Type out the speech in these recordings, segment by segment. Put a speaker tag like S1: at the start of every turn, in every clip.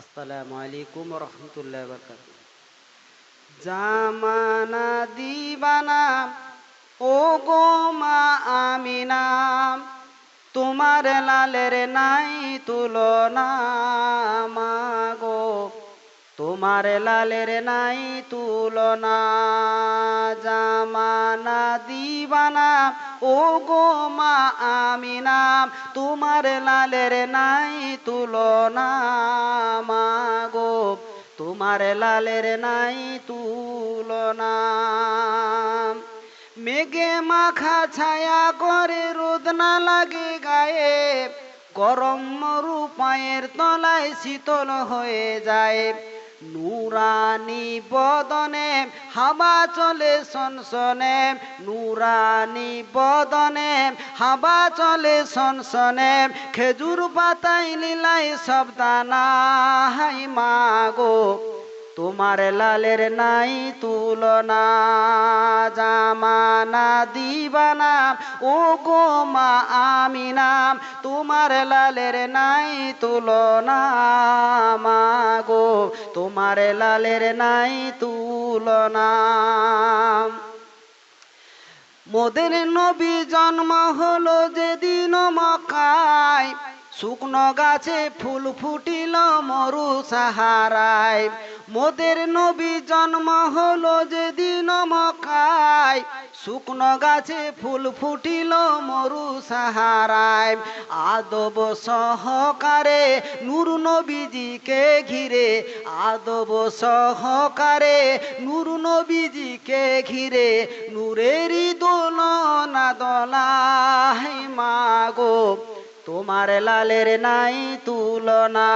S1: আসসালামু আলাইকুম রহমতুল্লাহ বরকাত জামানা দিবানা ও গো মা আমিনা, তোমার লালের নাই তুলনা মা গো তোমার লালের নাই তুলনা। জামানা দিবানা ও গো মা আমিনা, তোমার লালের নাই তুলনা। তোমার লালের নাই তুলনা। মেঘে মাখা ছায়া করে রোদ না লাগে গায়ে, গরম মরু পায়ের তলায় শীতল হয়ে যায়। নুরানি বদনে হাবা চলে সনসনে, নুরানি বদনে হাবা চলে সনসনে, খেজুর পাতাই লীলাই সব দানা হাই মাগো তোমার লালের নাই তুলনা, জামানা দিবানা ও গো মা আমিনাম তোমার লালের নাই তুলনা মা গো তোমার লালের নাই তুলনা। মোদের নবী জন্ম হলো যেদিন মকায় শুকনো গাছে ফুল ফুটিল মরু সাহারায়। মোদের নবী জন্ম হলো যেদিন মকায় শুকনো গাছে ফুল ফুটিল মরু সাহারায়। আদব সহকারে নূর নবীজিকে ঘিরে। আদব সহকারে নূর নবীজিকে ঘিরে। নূরেরই দোলনা দোলাই মাগো। তোমার লালের নাই তুলনা,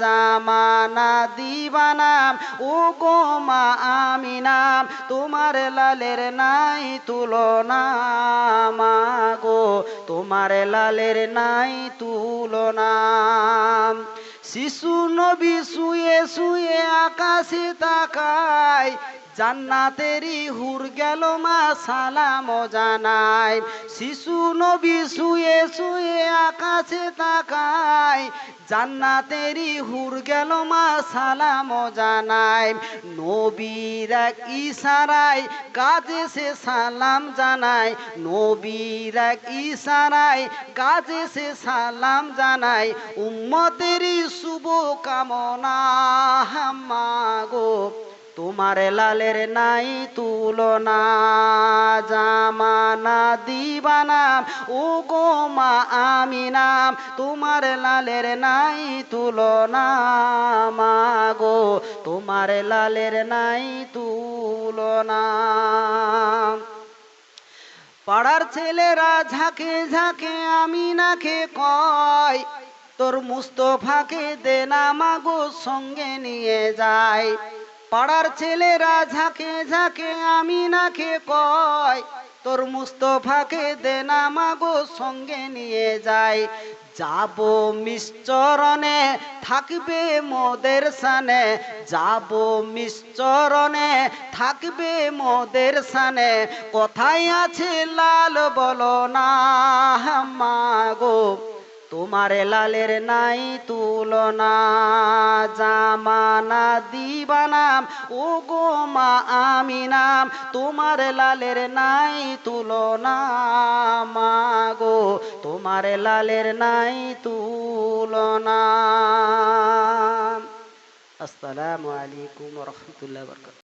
S1: জামানা দিবানাম ও গো মা আমিনাম তোমার লালের নাই তুলনা, মা গো, তোমার লালের নাই তুলনা। শিশু নবী শুয়ে শুয়ে আকাশে তাকায় জান্নাতেরই হুর গেল মা সালাম জানাই। শিশু নবী শুয়ে শুয়ে আকাশে তাকায় জান্নাতেরই হুর গেল মা সালাম জানাই। নবীর এক ইশারায় কাজে সে সালাম জানাই। নবীর এক ইশারায় কাজে সে সালাম জানাই। উম্মতেরই শুভ কামনা হাম্মাগো তোমার লালের নাই তুলনা, জামানা দিবানাম ও গো মা আমি নাম তোমার লালের নাই তুলনা মা গো তোমার লালের নাই তুলনা। পাড়ার ছেলেরা ঝাঁকে ঝাঁকে আমিনাকে কয়, তোর মুস্তফাকে দে না, মাগো, সঙ্গে নিয়ে যায় পাড়ার ছেলেরা ঝাঁকে ঝাঁকে আমি নাকে কয়, তোর মুস্তফাকে দে না মাগো, সঙ্গে নিয়ে যায় যাব মিশ্চরণে, থাকবে মোদের সানে। যাব মিশ্চরণে, থাকবে মোদের সানে। কোথায় আছে লাল বলো না মাগো। তোমার লালের নাই তুলনা, জামানা দিবানাম ও গো মা আমি নাম তোমার লালের নাই তুলনা মা গো তোমার লালের নাই তুলনা। আসসালামু আলাইকুম রহমতুল্লাহ